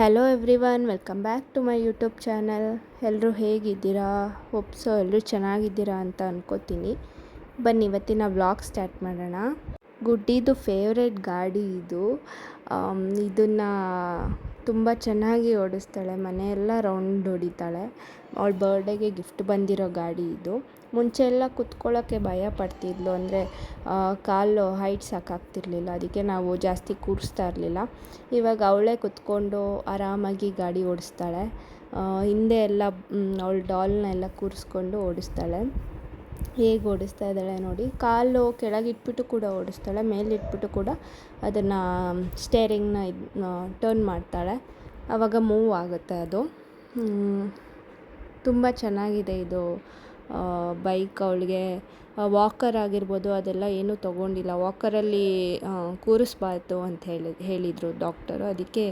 Hello everyone welcome back to my YouTube channel ಎಲ್ಲರೂ ಹೇಗಿದ್ದೀರಾ ಒಪ್ಸೋ ಎಲ್ಲರೂ ಚೆನ್ನಾಗಿದ್ದೀರಾ ಅಂತ ಅನ್ಕೋತೀನಿ. ಬನ್ನಿ, ಇವತ್ತಿನ ವ್ಲಾಗ್ ಸ್ಟಾರ್ಟ್ ಮಾಡೋಣ. ಗುಡ್ಡಿದು ಫೇವ್ರೆಟ್ ಗಾಡಿ ಇದು. ಇದನ್ನು ತುಂಬ ಚೆನ್ನಾಗಿ ಓಡಿಸ್ತಾಳೆ. ಮನೆಯೆಲ್ಲ ರೌಂಡ್ ಹೊಡಿತಾಳೆ. ಅವಳ ಬರ್ಡೇಗೆ ಗಿಫ್ಟ್ ಬಂದಿರೋ ಗಾಡಿ ಇದು. ಮುಂಚೆ ಎಲ್ಲ ಕುತ್ಕೊಳ್ಳೋಕ್ಕೆ ಭಯ ಪಡ್ತಿದ್ಲು ಅಂದರೆ ಕಾಲು ಹೈಟ್ ಸಾಕಾಗ್ತಿರ್ಲಿಲ್ಲ. ಅದಕ್ಕೆ ನಾವು ಜಾಸ್ತಿ ಕೂರಿಸ್ತಾ ಇರಲಿಲ್ಲ. ಇವಾಗ ಅವಳೇ ಕುತ್ಕೊಂಡು ಆರಾಮಾಗಿ ಗಾಡಿ ಓಡಿಸ್ತಾಳೆ. ಹಿಂದೆ ಎಲ್ಲ ಅವಳ ಡಾಲ್ನ ಎಲ್ಲ ಕೂರಿಸ್ಕೊಂಡು ಓಡಿಸ್ತಾಳೆ. ಹೇಗೆ ಓಡಿಸ್ತಾ ಇದ್ದಾಳೆ ನೋಡಿ. ಕಾಲು ಕೆಳಗಿಟ್ಬಿಟ್ಟು ಕೂಡ ಓಡಿಸ್ತಾಳೆ ಮೇಲಿಟ್ಬಿಟ್ಟು ಕೂಡ ಅದನ್ನು ಸ್ಟೇರಿಂಗ್ನ ಇದು ಟರ್ನ್ ಮಾಡ್ತಾಳೆ. ಆವಾಗ ಮೂವ್ ಆಗುತ್ತೆ ಅದು. ತುಂಬ ಚೆನ್ನಾಗಿದೆ ಇದು. ಬೈಕ್ ಅವಳಿಗೆ ವಾಕರ್ ಆಗಿರ್ಬೋದು ಅದೆಲ್ಲ ಏನೂ ತೊಗೊಂಡಿಲ್ಲ. ವಾಕರಲ್ಲಿ ಕೂರಿಸ್ಬಾರ್ದು ಅಂತ ಹೇಳಿ, ಹೇಳಿದರು ಡಾಕ್ಟರು ಅದಕ್ಕೆ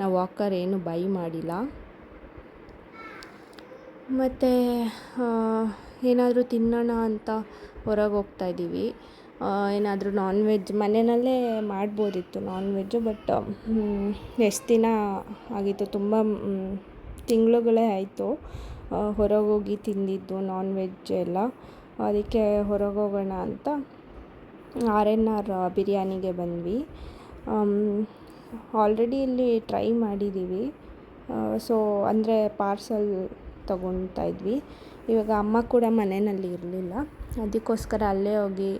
ನಾವು ವಾಕರ್ ಏನು ಬೈ ಮಾಡಿಲ್ಲ. ಮತ್ತು ಏನಾದರೂ ತಿನ್ನೋಣ ಅಂತ ಹೊರಗೆ ಹೋಗ್ತಾ ಇದ್ದೀವಿ ಏನಾದರೂ ನಾನ್ ವೆಜ್ ಮನೆಯಲ್ಲೇ ಮಾಡ್ಬೋದಿತ್ತು ನಾನ್ ವೆಜ್ಜು ಬಟ್ ಎಷ್ಟು ದಿನ ಆಗಿತ್ತು? ತುಂಬ ತಿಂಗಳುಗಳೇ ಆಯಿತು. ಹೊರಗೆ ಹೋಗಿ ತಿಂದಿದ್ದು ನಾನ್ ವೆಜ್ ಎಲ್ಲ. ಅದಕ್ಕೆ ಹೊರಗೆ ಹೋಗೋಣ ಅಂತ ಆರ್ ಎನ್ ಆರ್ ಬಿರಿಯಾನಿಗೆ ಬಂದ್ವಿ. ಆಲ್ರೆಡಿ ಇಲ್ಲಿ ಟ್ರೈ ಮಾಡಿದ್ದೀವಿ ಸೊ ಅಂದರೆ ಪಾರ್ಸಲ್ ತೊಗೊಳ್ತಾ ಇದ್ವಿ. ಇವಾಗ ಅಮ್ಮ ಕೂಡ ಮನೆಯಲ್ಲಿ ಇರಲಿಲ್ಲ. ಅದಕ್ಕೋಸ್ಕರ ಅಲ್ಲೇ ಹೋಗಿ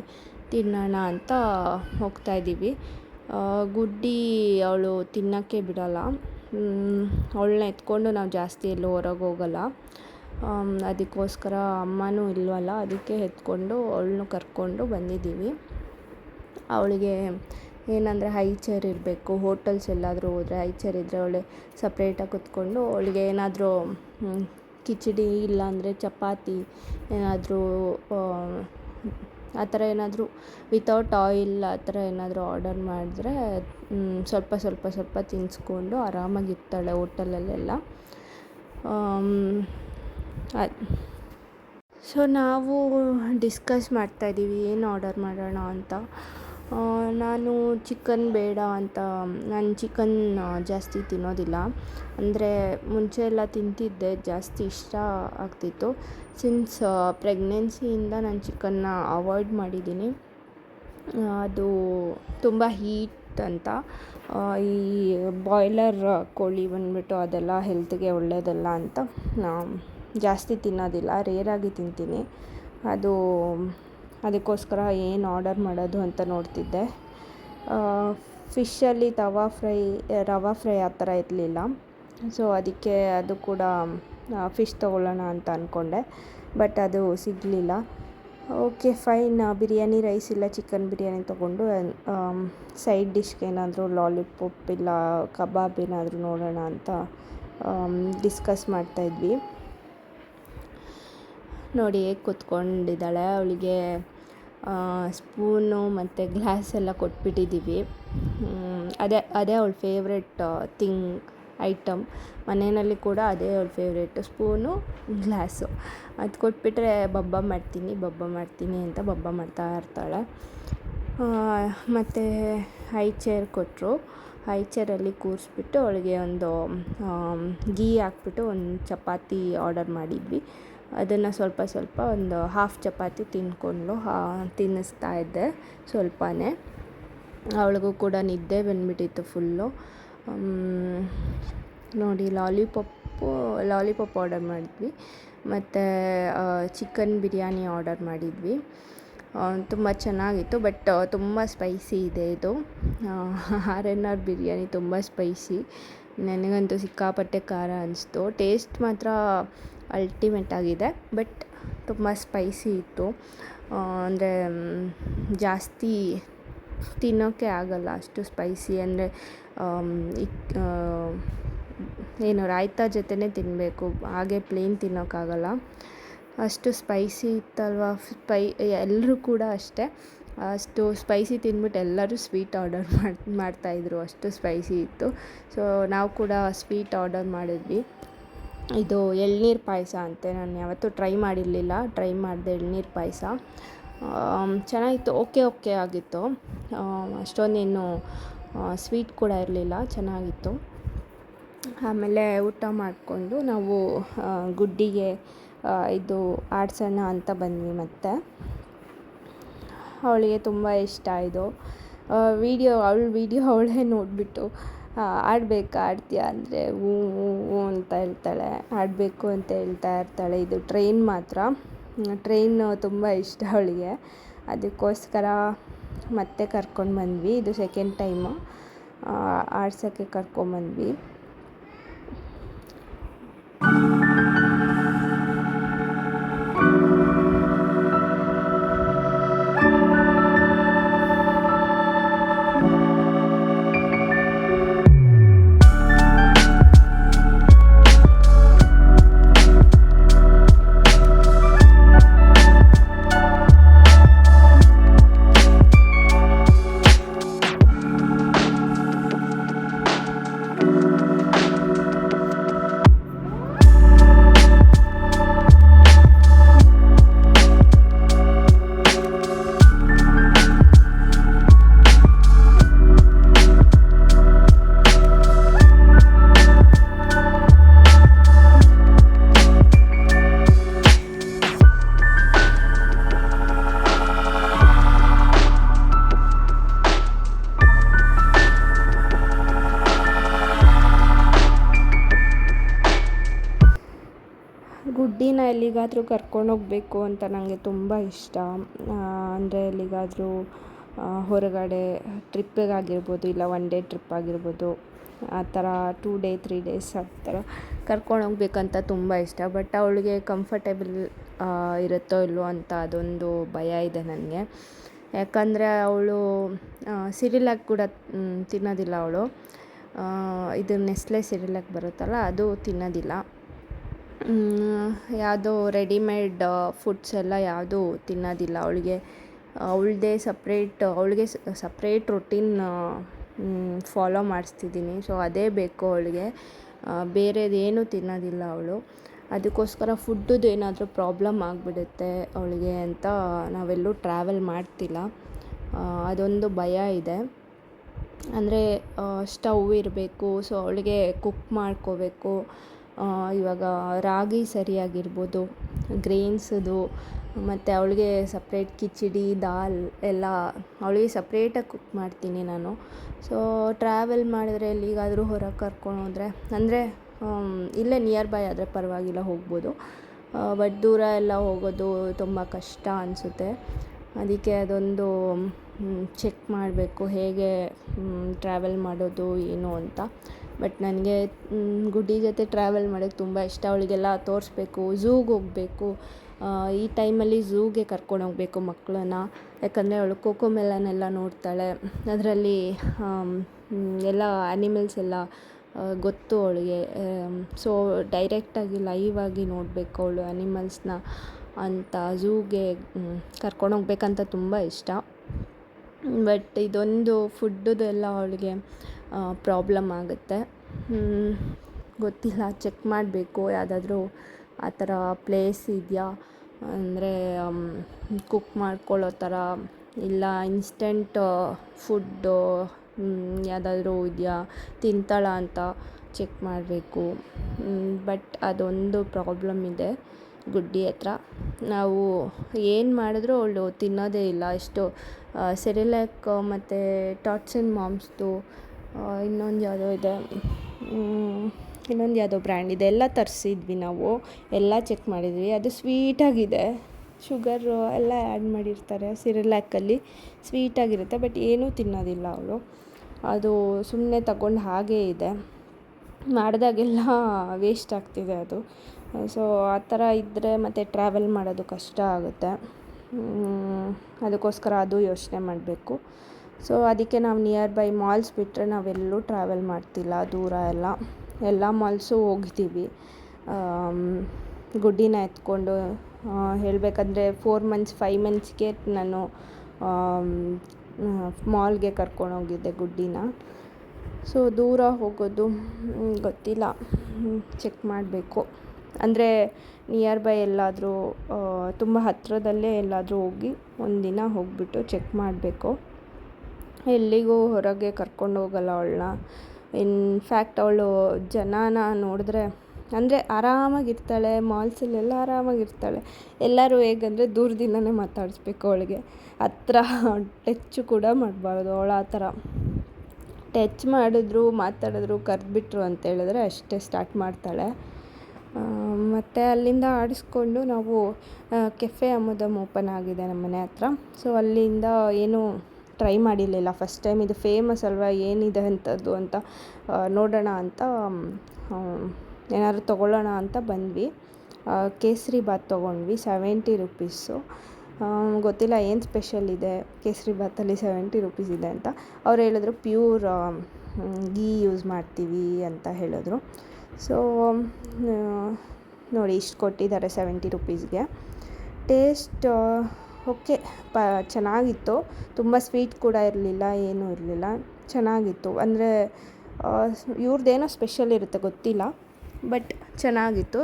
ತಿನ್ನೋಣ ಅಂತ ಹೋಗ್ತಾ ಇದ್ದೀವಿ ಗುಡ್ಡಿ ಅವಳು ತಿನ್ನೋಕ್ಕೆ ಬಿಡೋಲ್ಲ. ಅವಳನ್ನ ಎತ್ಕೊಂಡು ನಾವು ಜಾಸ್ತಿ ಎಲ್ಲೂ ಹೊರಗೆ ಹೋಗಲ್ಲ. ಅದಕ್ಕೋಸ್ಕರ ಅಮ್ಮನೂ ಇಲ್ವಲ್ಲ, ಅದಕ್ಕೆ ಎತ್ಕೊಂಡು ಅವಳನ್ನು ಕರ್ಕೊಂಡು ಬಂದಿದ್ದೀವಿ. ಅವಳಿಗೆ ಏನಂದರೆ ಹೈ ಚೇರ್ ಇರಬೇಕು, ಹೋಟೆಲ್ಸ್ ಎಲ್ಲಾದರೂ ಹೋದರೆ ಹೈ ಚೇರ್ ಇದ್ದರೆ ಅವಳೆ ಸಪ್ರೇಟಾಗಿ ಕುತ್ಕೊಂಡು ಅವಳಿಗೆ ಏನಾದರೂ ಕಿಚಡಿ ಇಲ್ಲಾಂದರೆ ಚಪಾತಿ ಏನಾದರೂ ಆ ಥರ ಏನಾದರೂ ವಿತೌಟ್ ಆಯಿಲ್ ಆ ಥರ ಏನಾದರೂ ಆರ್ಡರ್ ಮಾಡಿದ್ರೆ ಸ್ವಲ್ಪ ಸ್ವಲ್ಪ ಸ್ವಲ್ಪ ತಿನ್ನಿಸ್ಕೊಂಡು ಆರಾಮಾಗಿರ್ತಾಳೆ ಹೋಟೆಲಲ್ಲೆಲ್ಲ. ಸೊ ನಾವು ಡಿಸ್ಕಸ್ ಮಾಡ್ತಾಯಿದ್ದೀವಿ ಏನು ಆರ್ಡರ್ ಮಾಡೋಣ ಅಂತ. ನಾನು ಚಿಕನ್ ಬೇಡ ಅಂತ, ನಾನು ಚಿಕನ್ ಜಾಸ್ತಿ ತಿನ್ನೋದಿಲ್ಲ. ಅಂದರೆ ಮುಂಚೆ ಎಲ್ಲ ತಿಂತಿದ್ದೆ, ಜಾಸ್ತಿ ಇಷ್ಟ ಆಗ್ತಿತ್ತು. ಸಿನ್ಸ್ ಪ್ರೆಗ್ನೆನ್ಸಿಯಿಂದ ನಾನು ಚಿಕನ್ನ ಅವಾಯ್ಡ್ ಮಾಡಿದ್ದೀನಿ. ಅದು ತುಂಬ ಹೀಟ್ ಅಂತ. ಈ ಬಾಯ್ಲರ್ ಕೋಳಿ ಬಂದುಬಿಟ್ಟು ಅದೆಲ್ಲ ಹೆಲ್ತ್ಗೆ ಒಳ್ಳೆಯದಲ್ಲ ಅಂತ ಜಾಸ್ತಿ ತಿನ್ನೋದಿಲ್ಲ ರೇರಾಗಿ ತಿಂತೀನಿ. ಅದು ಅದಕ್ಕೋಸ್ಕರ ಏನು ಆರ್ಡರ್ ಮಾಡೋದು ಅಂತ ನೋಡ್ತಿದ್ದೆ. ಫಿಶಲ್ಲಿ ತವಾ ಫ್ರೈ, ರವಾ ಫ್ರೈ ಆ ಥರ ಇರಲಿಲ್ಲ. ಸೊ ಅದಕ್ಕೆ ಅದು ಕೂಡ ಫಿಶ್ ತೊಗೊಳ್ಳೋಣ ಅಂತ ಅಂದ್ಕೊಂಡೆ ಬಟ್ ಅದು ಸಿಗಲಿಲ್ಲ. ಓಕೆ ಫೈನ್ ಬಿರಿಯಾನಿ ರೈಸ್ ಇಲ್ಲ ಚಿಕನ್ ಬಿರಿಯಾನಿ ತೊಗೊಂಡು ಸೈಡ್ ಡಿಶ್ಗೆ ಏನಾದರೂ ಲಾಲಿಪಾಪ್ ಇಲ್ಲ ಕಬಾಬ್ ಏನಾದರೂ ನೋಡೋಣ ಅಂತ ಡಿಸ್ಕಸ್ ಮಾಡ್ತಾಯಿದ್ವಿ ನೋಡಿ ಹೇಗೆ ಕೂತ್ಕೊಂಡಿದ್ದಾಳೆ. ಅವಳಿಗೆ ಸ್ಪೂನು ಮತ್ತು ಗ್ಲಾಸ್ ಎಲ್ಲ ಕೊಟ್ಬಿಟ್ಟಿದ್ದೀವಿ. ಅದೇ ಅದೇ ಅವಳ ಫೇವ್ರೆಟ್ ಥಿಂಗ್ ಐಟಮ್ ಮನೆಯಲ್ಲಿ ಕೂಡ ಅದೇ ಅವಳ ಫೇವ್ರೇಟ್ ಸ್ಪೂನು, ಗ್ಲಾಸು. ಅದು ಕೊಟ್ಬಿಟ್ರೆ ಬಬ್ಬ ಮಾಡ್ತೀನಿ ಬಬ್ಬ ಮಾಡ್ತೀನಿ ಅಂತ ಬಬ್ಬ ಮಾಡ್ತಾ ಇರ್ತಾಳೆ. ಮತ್ತು ಹೈ ಚೇರ್ ಕೊಟ್ಟರು ಹೈ ಚೇರಲ್ಲಿ ಕೂರಿಸ್ಬಿಟ್ಟು ಅವಳಿಗೆ ಒಂದು ಗೀ ಹಾಕ್ಬಿಟ್ಟು ಒಂದು ಚಪಾತಿ ಆರ್ಡರ್ ಮಾಡಿದ್ವಿ. ಅದನ್ನು ಸ್ವಲ್ಪ ಸ್ವಲ್ಪ ಒಂದು ಹಾಫ್ ಚಪಾತಿ ತಿನ್ಕೊಂಡು ತಿನ್ನಿಸ್ತಾ ಇದ್ದೆ ಸ್ವಲ್ಪನೇ. ಅವಳಿಗೂ ಕೂಡ ನಿದ್ದೆ ಬಂದುಬಿಟ್ಟಿತ್ತು ಫುಲ್ಲು. ನೋಡಿ ಲಾಲಿಪಾಪು ಲಾಲಿಪಾಪ್ ಆರ್ಡರ್ ಮಾಡಿದ್ವಿ. ಮತ್ತು ಚಿಕನ್ ಬಿರಿಯಾನಿ ಆರ್ಡರ್ ಮಾಡಿದ್ವಿ. ತುಂಬ ಚೆನ್ನಾಗಿತ್ತು, ಬಟ್ ತುಂಬ ಸ್ಪೈಸಿ ಇದೆ ಇದು. ಆರ್ ಎನ್ ಆರ್ ಬಿರಿಯಾನಿ ತುಂಬ ಸ್ಪೈಸಿ. ನನಗಂತೂ ಸಿಕ್ಕಾಪಟ್ಟೆ ಖಾರ ಅನಿಸ್ತು. ಟೇಸ್ಟ್ ಮಾತ್ರ ಅಲ್ಟಿಮೇಟ್ ಆಗಿದೆ ಬಟ್ ತುಂಬ ಸ್ಪೈಸಿ ಇತ್ತು. ಅಂದರೆ ಜಾಸ್ತಿ ತಿನ್ನೋಕ್ಕೆ ಆಗಲ್ಲ ಅಷ್ಟು ಸ್ಪೈಸಿ ಅಂದರೆ ಏನು ರಾಯ್ತ ಜೊತೆನೇ ತಿನ್ನಬೇಕು ಹಾಗೆ ಪ್ಲೇನ್ ತಿನ್ನೋಕ್ಕಾಗಲ್ಲ ಅಷ್ಟು ಸ್ಪೈಸಿ ಇತ್ತಲ್ವ, ಸ್ಪೈ ಎಲ್ಲರೂ ಕೂಡ ಅಷ್ಟೇ. ಅಷ್ಟು ಸ್ಪೈಸಿ ತಿಂದ್ಬಿಟ್ಟು ಎಲ್ಲರೂ ಸ್ವೀಟ್ ಆರ್ಡರ್ ಮಾಡಿ ಮಾಡ್ತಾಯಿದ್ರು ಅಷ್ಟು ಸ್ಪೈಸಿ ಇತ್ತು. ಸೊ ನಾವು ಕೂಡ ಸ್ವೀಟ್ ಆರ್ಡರ್ ಮಾಡಿದ್ವಿ. ಇದು ಎಳ್ನೀರು ಪಾಯಸ ಅಂತೆ, ನಾನು ಯಾವತ್ತೂ ಟ್ರೈ ಮಾಡಿರಲಿಲ್ಲ. ಟ್ರೈ ಮಾಡಿದೆ ಎಳ್ನೀರು ಪಾಯಸ. ಚೆನ್ನಾಗಿತ್ತು. ಓಕೆ ಓಕೆ ಆಗಿತ್ತು. ಅಷ್ಟೊಂದೇನು ಸ್ವೀಟ್ ಕೂಡ ಇರಲಿಲ್ಲ. ಚೆನ್ನಾಗಿತ್ತು. ಆಮೇಲೆ ಊಟ ಮಾಡಿಕೊಂಡು ನಾವು ಗುಡ್ಡಿಗೆ ಇದು ಆಡ್ಸೋಣ ಅಂತ ಬಂದ್ವಿ ಮತ್ತೆ. ಅವಳಿಗೆ ತುಂಬ ಇಷ್ಟ ಇದು. ವೀಡಿಯೋ ಅವಳು ವೀಡಿಯೋ ಅವಳೇ ನೋಡಿಬಿಟ್ಟು ಆಡಬೇಕಾ? ಆಡ್ತೀಯಾ? ಅಂದರೆ ಹ್ಞೂ ಹ್ಞೂ ಹ್ಞೂ ಅಂತ ಹೇಳ್ತಾಳೆ. ಆಡಬೇಕು ಅಂತ ಹೇಳ್ತಾ ಇರ್ತಾಳೆ. ಇದು ಟ್ರೈನ್ ಮಾತ್ರ. ಟ್ರೈನ್ ತುಂಬ ಇಷ್ಟ ಅವಳಿಗೆ. ಅದಕ್ಕೋಸ್ಕರ ಮತ್ತೆ ಕರ್ಕೊಂಡು ಬಂದ್ವಿ. ಇದು ಸೆಕೆಂಡ್ ಟೈಮು ಆಡ್ಸೋಕ್ಕೆ ಕರ್ಕೊಂಬಂದ್ವಿ ಗುಡ್ಡಿನ ಎಲ್ಲಿಗಾದರೂ ಕರ್ಕೊಂಡೋಗಬೇಕು ಅಂತ ನನಗೆ ತುಂಬ ಇಷ್ಟ. ಅಂದರೆ ಎಲ್ಲಿಗಾದರೂ ಹೊರಗಡೆ ಟ್ರಿಪ್ಪಿಗಾಗಿರ್ಬೋದು ಇಲ್ಲ ಒನ್ ಡೇ ಟ್ರಿಪ್ ಆಗಿರ್ಬೋದು ಆ ಥರ ಟೂ ಡೇ, ತ್ರೀ ಡೇಸ್ ಆ ಥರ ಕರ್ಕೊಂಡು ಹೋಗ್ಬೇಕಂತ ತುಂಬ ಇಷ್ಟ. ಬಟ್ ಅವಳಿಗೆ ಕಂಫರ್ಟೇಬಲ್ ಇರುತ್ತೋ ಇಲ್ವೋ ಅಂತ ಅದೊಂದು ಭಯ ಇದೆ ನನಗೆ. ಯಾಕಂದರೆ ಅವಳು ಸಿರಿಲಾಕ್ ಕೂಡ ತಿನ್ನೋದಿಲ್ಲ ಅವಳು. ಇದು ನೆಸ್ಲೆ ಸಿರಿಲಾಕ್ ಬರುತ್ತಲ್ಲ, ಅದು ತಿನ್ನೋದಿಲ್ಲ. ಯಾವುದೋ ರೆಡಿಮೇಡ್ ಫುಡ್ಸ್ ಎಲ್ಲ ಯಾವುದೂ ತಿನ್ನೋದಿಲ್ಲ. ಅವಳಿಗೆ ಅವಳದೇ ಸಪ್ರೇಟ್ ಅವಳಿಗೆ ಸಪ್ರೇಟ್ ರೊಟೀನ್ ಫಾಲೋ ಮಾಡಿಸ್ತಿದ್ದೀನಿ. ಸೊ ಅದೇ ಬೇಕು ಅವಳಿಗೆ. ಬೇರೆದೇನು ತಿನ್ನೋದಿಲ್ಲ ಅವಳು. ಅದಕ್ಕೋಸ್ಕರ ಫುಡ್ಡುದು ಏನಾದರೂ ಪ್ರಾಬ್ಲಮ್ ಆಗಿಬಿಡುತ್ತೆ ಅವಳಿಗೆ ಅಂತ ನಾವೆಲ್ಲೂ ಟ್ರಾವೆಲ್ ಮಾಡ್ತಿಲ್ಲ. ಅದೊಂದು ಭಯ ಇದೆ. ಅಂದರೆ ಸ್ಟವ್ ಇರಬೇಕು ಸೊ ಅವಳಿಗೆ ಕುಕ್ ಮಾಡ್ಕೋಬೇಕು. ಇವಾಗ ರಾಗಿ ಸರಿಯಾಗಿರ್ಬೋದು ಗ್ರೇನ್ಸದು ಮತ್ತು ಅವಳಿಗೆ ಸಪ್ರೇಟ್ ಕಿಚಡಿ, ದಾಲ್ ಎಲ್ಲ ಅವಳಿಗೆ ಸಪ್ರೇಟಾಗಿ ಕುಕ್ ಮಾಡ್ತೀನಿ ನಾನು. ಸೊ ಟ್ರಾವೆಲ್ ಮಾಡಿದ್ರೆ ಎಲ್ಲಿಗಾದರೂ ಹೊರಗೆ ಕರ್ಕೊಂಡು ಹೋದರೆ, ಅಂದರೆ ಇಲ್ಲೇ ನಿಯರ್ ಬೈ ಆದರೆ ಪರವಾಗಿಲ್ಲ ಹೋಗ್ಬೋದು. ಬಟ್ ದೂರ ಎಲ್ಲ ಹೋಗೋದು ತುಂಬ ಕಷ್ಟ ಅನಿಸುತ್ತೆ. ಅದಕ್ಕೆ ಅದೊಂದು ಚೆಕ್ ಮಾಡಬೇಕು, ಹೇಗೆ ಟ್ರಾವೆಲ್ ಮಾಡೋದು, ಏನು ಅಂತ. ಬಟ್ ನನಗೆ ಗುಡ್ಡಿ ಜೊತೆ ಟ್ರಾವೆಲ್ ಮಾಡೋಕ್ಕೆ ತುಂಬ ಇಷ್ಟ. ಅವಳಿಗೆಲ್ಲ ತೋರಿಸ್ಬೇಕು ಝೂಗೆ ಹೋಗಬೇಕು. ಈ ಟೈಮಲ್ಲಿ ಝೂಗೆ ಕರ್ಕೊಂಡು ಹೋಗಬೇಕು ಮಕ್ಕಳನ್ನ ಯಾಕಂದರೆ ಅವಳು ಕೋಕೋಮೆಲನ್ ಎಲ್ಲ ನೋಡ್ತಾಳೆ. ಅದರಲ್ಲಿ ಎಲ್ಲ ಆ್ಯನಿಮಲ್ಸ್ ಎಲ್ಲ ಗೊತ್ತು ಅವಳಿಗೆ. ಸೊ ಡೈರೆಕ್ಟಾಗಿ ಲೈವ್ ಆಗಿ ನೋಡಬೇಕು ಅವಳು ಆ್ಯನಿಮಲ್ಸ್ನ ಅಂತ. ಝೂಗೆ ಕರ್ಕೊಂಡು ಹೋಗ್ಬೇಕಂತ ತುಂಬ ಇಷ್ಟ. ಬಟ್ ಇದೊಂದು ಫುಡ್ಡುದೆಲ್ಲ ಅವಳಿಗೆ ಪ್ರಾಬ್ಲಮ್ ಆಗುತ್ತೆ. ಗೊತ್ತಿಲ್ಲ ಚೆಕ್ ಮಾಡಬೇಕು. ಯಾವುದಾದ್ರೂ ಆ ಥರ ಪ್ಲೇಸ್ ಇದೆಯಾ? ಅಂದರೆ ಕುಕ್ ಮಾಡ್ಕೊಳ್ಳೋ ಥರ ಇಲ್ಲ ಇನ್ಸ್ಟೆಂಟ್ ಫುಡ್ಡು ಯಾವುದಾದ್ರೂ ಇದೆಯಾ? ತಿಂತಾಳ ಅಂತ ಚೆಕ್ ಮಾಡಬೇಕು. ಬಟ್ ಅದೊಂದು ಪ್ರಾಬ್ಲಮ್ ಇದೆ ಗುಡ್ಡಿ ಹತ್ರ. ನಾವು ಏನು ಮಾಡಿದ್ರೂ ಅವಳು ತಿನ್ನೋದೇ ಇಲ್ಲ. ಎಷ್ಟು ಸೆರಿಲ್ಯಾಕ್ ಮತ್ತು ಟಾಟ್ಸ್ ಆ್ಯಂಡ್ ಮಾಮ್ಸ್ದು ಇನ್ನೊಂದು ಯಾವುದೋ ಇದೆ. ಇನ್ನೊಂದು ಯಾವುದೋ ಬ್ರ್ಯಾಂಡ್ ಇದೆ. ಎಲ್ಲ ತರಿಸಿದ್ವಿ ನಾವು. ಎಲ್ಲ ಚೆಕ್ ಮಾಡಿದ್ವಿ. ಅದು ಸ್ವೀಟಾಗಿದೆ ಶುಗರು ಎಲ್ಲ ಆ್ಯಡ್ ಮಾಡಿರ್ತಾರೆ ಸಿರಿಲ್ಯಾಕಲ್ಲಿ ಸ್ವೀಟಾಗಿರುತ್ತೆ ಬಟ್ ಏನೂ ತಿನ್ನೋದಿಲ್ಲ ಅವಳು. ಅದು ಸುಮ್ಮನೆ ತಗೊಂಡು ಹಾಗೇ ಇದೆ. ಮಾಡಿದಾಗೆಲ್ಲ ವೇಸ್ಟ್ ಆಗ್ತಿದೆ ಅದು. ಸೊ ಆ ಥರ ಇದ್ದರೆ ಮತ್ತು ಟ್ರಾವೆಲ್ ಮಾಡೋದು ಕಷ್ಟ ಆಗುತ್ತೆ. ಅದಕ್ಕೋಸ್ಕರ ಅದು ಯೋಚನೆ ಮಾಡಬೇಕು. ಸೊ ಅದಕ್ಕೆ ನಾವು ನಿಯರ್ ಬೈ ಮಾಲ್ಸ್ ಬಿಟ್ಟರೆ ನಾವೆಲ್ಲೂ ಟ್ರಾವೆಲ್ ಮಾಡ್ತಿಲ್ಲ, ದೂರ ಎಲ್ಲ. ಎಲ್ಲ ಮಾಲ್ಸು ಹೋಗ್ತೀವಿ. ಗುಡ್ಡಿನ ಎತ್ಕೊಂಡು ಹೇಳಬೇಕಂದ್ರೆ ಫೋರ್ ಮಂತ್ಸ್ ಫೈವ್ ಮಂತ್ಸ್ಗೆ ನಾನು ಮಾಲ್ಗೆ ಕರ್ಕೊಂಡೋಗಿದ್ದೆ ಗುಡ್ಡಿನ. ಸೊ ದೂರ ಹೋಗೋದು ಗೊತ್ತಿಲ್ಲ. ಚೆಕ್ ಮಾಡಬೇಕು. ಅಂದರೆ ನಿಯರ್ ಬೈ ಎಲ್ಲಾದರೂ ತುಂಬ ಹತ್ತಿರದಲ್ಲೇ ಎಲ್ಲಾದರೂ ಹೋಗಿ ಒಂದಿನ ಹೋಗಿಬಿಟ್ಟು ಚೆಕ್ ಮಾಡಬೇಕು. ಎಲ್ಲಿಗೂ ಹೊರಗೆ ಕರ್ಕೊಂಡು ಹೋಗಲ್ಲ ಅವಳನ್ನ. ಇನ್ಫ್ಯಾಕ್ಟ್ ಅವಳು ಜನಾನ ನೋಡಿದ್ರೆ, ಅಂದರೆ ಆರಾಮಾಗಿರ್ತಾಳೆ ಮಾಲ್ಸಲ್ಲೆಲ್ಲ ಆರಾಮಾಗಿರ್ತಾಳೆ. ಎಲ್ಲರೂ ಹೇಗಂದರೆ ದೂರದಿಂದನೇ ಮಾತಾಡಿಸ್ಬೇಕು ಅವಳಿಗೆ. ಹತ್ರ ಟಚ್ಚು ಕೂಡ ಮಾಡಬಾರ್ದು ಅವಳು ಆ ಥರ. ಟಚ್ ಮಾಡಿದ್ರು, ಮಾತಾಡಿದ್ರು, ಕರೆದ್ಬಿಟ್ರು ಅಂತ ಹೇಳಿದ್ರೆ ಅಷ್ಟೇ ಸ್ಟಾರ್ಟ್ ಮಾಡ್ತಾಳೆ. ಮತ್ತು ಅಲ್ಲಿಂದ ಆಡಿಸ್ಕೊಂಡು ನಾವು ಕೆಫೆ ಅಮೋದಮ್ ಓಪನ್ ಆಗಿದೆ ನಮ್ಮ ಮನೆ ಹತ್ರ. ಸೊ ಅಲ್ಲಿಂದ ಏನು ಟ್ರೈ ಮಾಡಿರಲಿಲ್ಲ. ಫಸ್ಟ್ ಟೈಮ್ ಇದು ಫೇಮಸ್ ಅಲ್ವಾ, ಏನಿದೆ ಅಂಥದ್ದು ಅಂತ ನೋಡೋಣ ಅಂತ ಏನಾದರೂ ತೊಗೊಳ್ಳೋಣ ಅಂತ ಬಂದ್ವಿ. ಕೇಸರಿ ಬಾತ್ ತೊಗೊಂಡ್ವಿ ಸೆವೆಂಟಿ ರುಪೀಸು ಗೊತ್ತಿಲ್ಲ ಏನು ಸ್ಪೆಷಲ್ ಇದೆ, ಕೇಸರಿ ಬಾತಲ್ಲಿ ಸೆವೆಂಟಿ ರುಪೀಸ್ ಇದೆ ಅಂತ. ಅವ್ರು ಹೇಳಿದ್ರು ಪ್ಯೂರ್ ಗೀ ಯೂಸ್ ಮಾಡ್ತೀವಿ ಅಂತ ಹೇಳಿದ್ರು. ಸೊ ನೋಡಿ ಇಷ್ಟು ಕೊಟ್ಟಿದ್ದಾರೆ ಸೆವೆಂಟಿ ರುಪೀಸ್ಗೆ ಟೇಸ್ಟ್ ಓಕೆ, ಪ, ಚೆನ್ನಾಗಿತ್ತು. ತುಂಬ ಸ್ವೀಟ್ ಕೂಡ ಇರಲಿಲ್ಲ, ಏನೂ ಇರಲಿಲ್ಲ. ಚೆನ್ನಾಗಿತ್ತು. ಅಂದರೆ ಇವ್ರದ್ದೇನೋ ಸ್ಪೆಷಲ್ ಇರುತ್ತೆ ಗೊತ್ತಿಲ್ಲ, ಬಟ್ ಚೆನ್ನಾಗಿತ್ತು.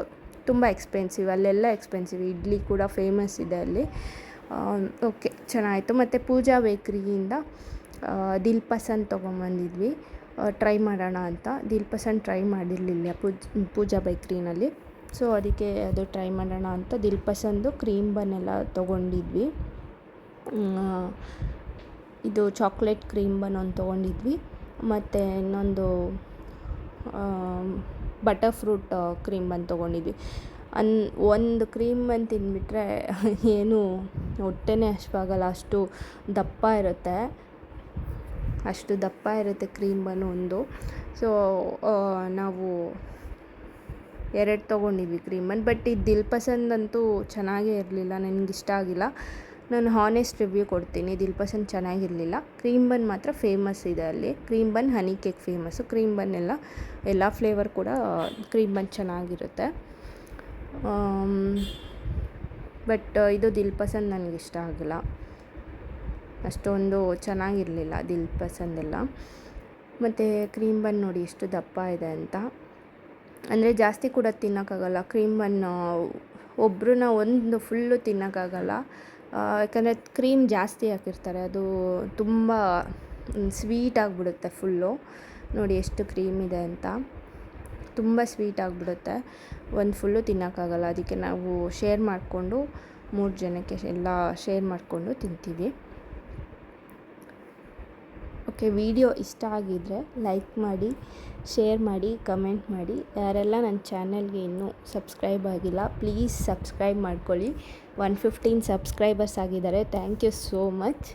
ತುಂಬ ಎಕ್ಸ್ಪೆನ್ಸಿವ್, ಅಲ್ಲೆಲ್ಲ ಎಕ್ಸ್ಪೆನ್ಸಿವ್. ಇಡ್ಲಿ ಕೂಡ ಫೇಮಸ್ ಇದೆ ಅಲ್ಲಿ. ಓಕೆ, ಚೆನ್ನಾಗಿತ್ತು. ಮತ್ತು ಪೂಜಾ ಬೇಕ್ರಿಯಿಂದ ದಿಲ್ ಪಸಂದ್ ತೊಗೊಂಬಂದಿದ್ವಿ. ಟ್ರೈ ಮಾಡೋಣ ಅಂತ. ದಿಲ್ ಪಸಂದ್ ಟ್ರೈ ಮಾಡಿರಲಿಲ್ಲ ಪೂಜ್, ಪೂಜಾ ಬೇಕ್ರಿನಲ್ಲಿ. ಸೊ ಅದಕ್ಕೆ ಅದು ಟ್ರೈ ಮಾಡೋಣ ಅಂತ ದಿಲ್ ಪಸಂದು ಕ್ರೀಮ್ ಬನ್ ಎಲ್ಲ ತೊಗೊಂಡಿದ್ವಿ ಇದು ಚಾಕ್ಲೇಟ್ ಕ್ರೀಮ್ ಬನ್ ಒಂದು ತೊಗೊಂಡಿದ್ವಿ. ಮತ್ತು ಇನ್ನೊಂದು ಬಟರ್ ಫ್ರೂಟ್ ಕ್ರೀಮ್ ಬನ್ ತೊಗೊಂಡಿದ್ವಿ. ಅನ್, ಒಂದು ಕ್ರೀಮ್ ಬನ್ ತಿಂದ್ಬಿಟ್ರೆ ಏನು ಹೊಟ್ಟೆನೇ ಅಷ್ಟಾಗಲ್ಲ ಅಷ್ಟು ದಪ್ಪ ಇರುತ್ತೆ. ಅಷ್ಟು ದಪ್ಪ ಇರುತ್ತೆ ಕ್ರೀಮ್ ಬನ್ ಒಂದು. ಸೊ ನಾವು ಎರಡು ತೊಗೊಂಡಿದ್ವಿ ಕ್ರೀಮ್ ಬನ್ ಬಟ್ ಇದು ದಿಲ್ ಪಸಂದ್ ಅಂತೂ ಚೆನ್ನಾಗೇ ಇರಲಿಲ್ಲ ನನಗೆ ಇಷ್ಟ ಆಗಿಲ್ಲ. ನಾನು ಹಾನೆಸ್ಟ್ ರಿವ್ಯೂ ಕೊಡ್ತೀನಿ ದಿಲ್ ಪಸಂದ್ ಚೆನ್ನಾಗಿರಲಿಲ್ಲ. ಕ್ರೀಮ್ ಬನ್ ಮಾತ್ರ ಫೇಮಸ್ ಇದೆ ಅಲ್ಲಿ. Cream bun honey cake famous cream bun ಎಲ್ಲ ಎಲ್ಲ ಫ್ಲೇವರ್ ಕೂಡ ಕ್ರೀಮ್ ಬನ್ ಚೆನ್ನಾಗಿರುತ್ತೆ ಬಟ್ ಇದು ದಿಲ್ ನನಗೆ ಇಷ್ಟ ಆಗಿಲ್ಲ. ಅಷ್ಟೊಂದು ಚೆನ್ನಾಗಿರಲಿಲ್ಲ ದಿಲ್ ಎಲ್ಲ ಮತ್ತು ಕ್ರೀಮ್ ಬನ್ ನೋಡಿ ಎಷ್ಟು ದಪ್ಪ ಇದೆ ಅಂತ. ಅಂದರೆ ಜಾಸ್ತಿ ಕೂಡ ತಿನ್ನೋಕ್ಕಾಗಲ್ಲ. ಕ್ರೀಮನ್ನು ಒಬ್ಬರನ್ನ ಒಂದು ಫುಲ್ಲು ತಿನ್ನೋಕ್ಕಾಗಲ್ಲ. ಯಾಕಂದರೆ ಕ್ರೀಮ್ ಜಾಸ್ತಿ ಹಾಕಿರ್ತಾರೆ. ಅದು ತುಂಬ ಸ್ವೀಟ್ ಆಗಿಬಿಡುತ್ತೆ ಫುಲ್ಲು ನೋಡಿ ಎಷ್ಟು ಕ್ರೀಮ್ ಇದೆ ಅಂತ. ತುಂಬ ಸ್ವೀಟ್ ಆಗಿಬಿಡುತ್ತೆ. ಒಂದು ಫುಲ್ಲು ತಿನ್ನೋಕ್ಕಾಗಲ್ಲ. ಅದಕ್ಕೆ ನಾವು ಶೇರ್ ಮಾಡಿಕೊಂಡು ಮೂರು ಜನಕ್ಕೆ ಎಲ್ಲ ಶೇರ್ ಮಾಡಿಕೊಂಡು ತಿಂತೀವಿ. ಓಕೆ, ವಿಡಿಯೋ ಇಷ್ಟ ಆಗಿದ್ರೆ ಲೈಕ್ ಮಾಡಿ, ಶೇರ್ ಮಾಡಿ, ಕಮೆಂಟ್ ಮಾಡಿ. ಯಾರೆಲ್ಲ ನನ್ನ ಚಾನಲ್ಗೆ ಇನ್ನೂ ಸಬ್ಸ್ಕ್ರೈಬ್ ಆಗಿಲ್ಲ, ಪ್ಲೀಸ್ ಸಬ್ಸ್ಕ್ರೈಬ್ ಮಾಡ್ಕೊಳ್ಳಿ. ಒನ್ ಫಿಫ್ಟೀನ್ ಸಬ್ಸ್ಕ್ರೈಬರ್ಸ್ ಆಗಿದ್ದಾರೆ. Thank you so much.